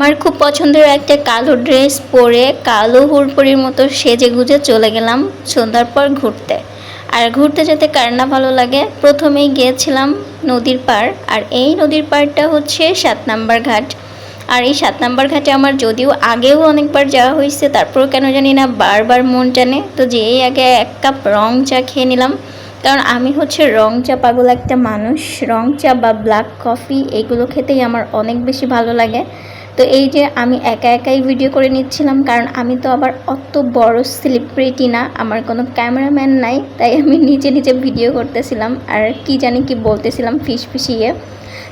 আমার খুব পছন্দের একটা কালো ড্রেস পরে কালো হুড়পড়ির মতো সেজে গুজে চলে গেলাম সন্ধ্যার পর ঘুরতে। আর ঘুরতে যেতে কার না ভালো লাগে? প্রথমেই গিয়েছিলাম নদীর পাড়, আর এই নদীর পাড়টা হচ্ছে সাত নাম্বার ঘাট। আর এই সাত নাম্বার ঘাটে আমার যদিও আগেও অনেকবার যাওয়া হয়েছে তারপর কেন জানি না বারবার মন টানে। তো যেই আগে এক কাপ রং চা খেয়ে নিলাম। কারণ আমি হচ্ছে রং চা পাগল একটা মানুষ। রং চা বা ব্ল্যাক কফি এগুলো খেতেই আমার অনেক বেশি ভালো লাগে। তো এই যে আমি একা একাই ভিডিও করে নিচ্ছিলাম, কারণ আমি তো আবার অত বড় সেলিব্রিটি না, আমার কোনো ক্যামেরাম্যান নাই, তাই আমি নিজে নিজে ভিডিও করতেছিলাম, আর কি জানি কি বলতেছিলাম ফিস ফিসিয়ে।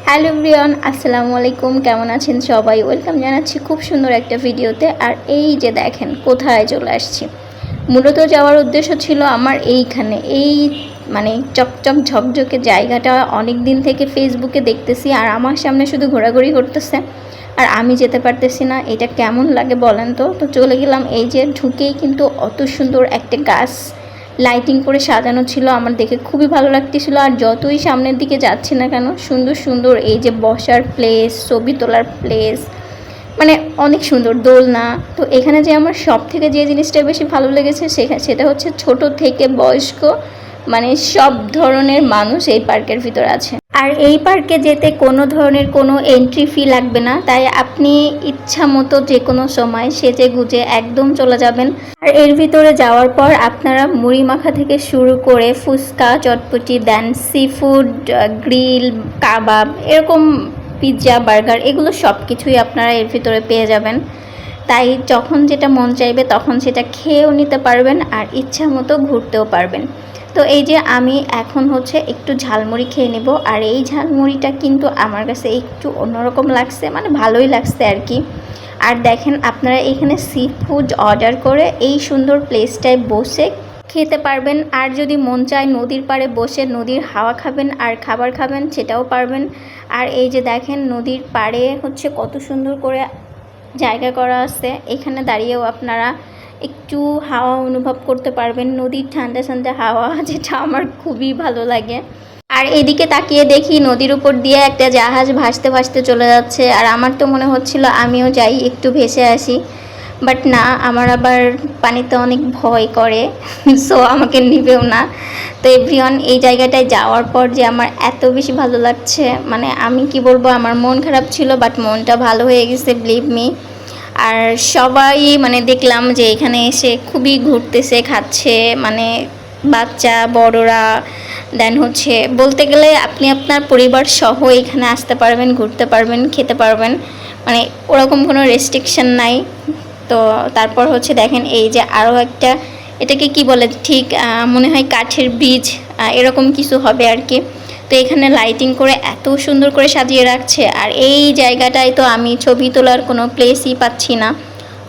হ্যালো ব্রিয়ন আসসালামু আলাইকুম, কেমন আছেন সবাই? ওয়েলকাম জানাচ্ছি খুব সুন্দর একটা ভিডিওতে আর এই যে দেখেন কোথায় চলে আসছি। মূলত যাওয়ার উদ্দেশ্য ছিল আমার এইখানে, এই মানে চকচক ঝকঝকে জায়গাটা অনেক দিন থেকে ফেসবুকে দেখতেছি, আর আমার সামনে শুধু ঘোরাঘুরি করতেছে। আর আমি যেতে পারতেছি না, এটা কেমন লাগে বলেন তো? তো চলে গেলাম, এই যে ঢুকেই কিন্তু অত সুন্দর একটা গাছ। লাইটিং করে সাজানো ছিল, আমার দেখে খুবই ভালো লাগতেছিল। আর যতই সামনের দিকে যাচ্ছি না কেন, সুন্দর সুন্দর এই যে বসার প্লেস ছবি তোলার প্লেস মানে অনেক সুন্দর দোলনা। তো এখানে যে আমার সব থেকে যে জিনিসটা বেশি ভালো লেগেছে সেটা হচ্ছে ছোট থেকে বয়স্ক মানে সব ধরনের মানুষ এই পার্কের ভিতর আছে। আর এই পার্কে যেতে কোনো ধরনের কোনো এন্ট্রি ফি লাগবে না, তাই আপনি ইচ্ছা মতো যে কোনো সময় সেজে গুজে একদম চলে যাবেন। আর এর ভিতরে যাওয়ার পর আপনারা মুড়ি মাখা থেকে শুরু করে ফুচকা, চটপটি, দেন সি ফুড গ্রিল কাবাব, এরকম পিৎজা বার্গার এগুলো সব কিছুই আপনারা এর ভিতরে পেয়ে যাবেন। তাই যখন যেটা মন চাইবে তখন সেটা খেয়েও নিতে পারবেন আর ইচ্ছা মতো ঘুরতেও পারবেন। তো এই যে আমি এখন হচ্ছে একটু ঝালমুড়ি খেয়ে নেব, আর এই ঝালমুড়িটা কিন্তু আমার কাছে একটু অন্যরকম লাগছে মানে ভালোই লাগছে আর কি। আর দেখেন আপনারা এখানে সি ফুড অর্ডার করে এই সুন্দর প্লেসটায় বসে খেতে পারবেন, আর যদি মন চায় নদীর পাড়ে বসে নদীর হাওয়া খাবেন আর খাবার খাবেন সেটাও পারবেন। আর এই যে দেখেন নদীর পাড়ে হচ্ছে কত সুন্দর করে জায়গা করা আছে, এখানে দাঁড়িয়েও আপনারা একটু হাওয়া অনুভব করতে পারবেন, নদীর ঠান্ডা ঠান্ডা হাওয়া, যেটা আমার খুবই ভালো লাগে। আর এদিকে তাকিয়ে দেখি নদীর উপর দিয়ে একটা জাহাজ ভাসতে ভাসতে চলে যাচ্ছে, আর আমার তো মনে হচ্ছিল আমিও যাই, একটু ভেসে আসি। বাট না, আমার আবার পানিতে অনেক ভয় করে সো আমাকে নিবেও না। তো এভরিওয়ান, এই জায়গাটায় যাওয়ার পর যে আমার এত বেশি ভালো লাগছে মানে আমি কি বলব, আমার মন খারাপ ছিল বাট মনটা ভালো হয়ে গেছে বিলিভ মি আর সবাই মানে দেখলাম যে এখানে এসে খুবই ঘুরতেছে, খাচ্ছে মানে বাচ্চা, বড়রা দেন হচ্ছে বলতে গেলে আপনি আপনার পরিবার সহ এখানে আসতে পারবেন, ঘুরতে পারবেন, খেতে পারবেন। মানে ওরকম কোনো রেস্ট্রিকশন নাই। তো তারপর হচ্ছে দেখেন এই যে আরও একটা, এটাকে কি বলে ঠিক মনে হয় কাঠের বীজ এরকম কিছু হবে আর কি। তো এখানে লাইটিং করে এত সুন্দর করে সাজিয়ে রাখছে। আর এই জায়গাটায় তো আমি ছবি তোলার কোনো প্লেসই পাচ্ছি না।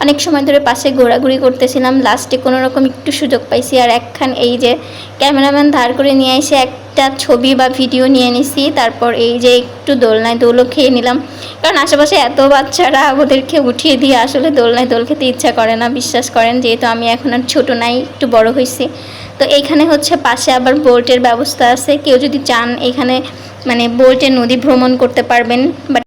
অনেক সময় ধরে পাশে ঘোরাঘুরি করতেছিলাম লাস্টে কোনো রকম একটু সুযোগ পাইছি। আর একখান এই যে ক্যামেরাম্যান ধার করে নিয়ে এসে একটা ছবি বা ভিডিও নিয়ে নিছি। তারপর এই যে একটু দোলনায় দোলও খেয়ে নিলাম। কারণ আশেপাশে এত বাচ্চারা ওদেরকে উঠিয়ে দিয়ে আসলে দোলনায় দোল খেতে ইচ্ছা করে না। বিশ্বাস করেন, যেহেতু আমি এখন আর ছোটো নাই, একটু বড় হয়েছি তো এইখানে হচ্ছে পাশে আবার বোল্টের ব্যবস্থা আছে। কেউ যদি চান এখানে মানে বোল্টে নদী ভ্রমণ করতে পারবেন। বাট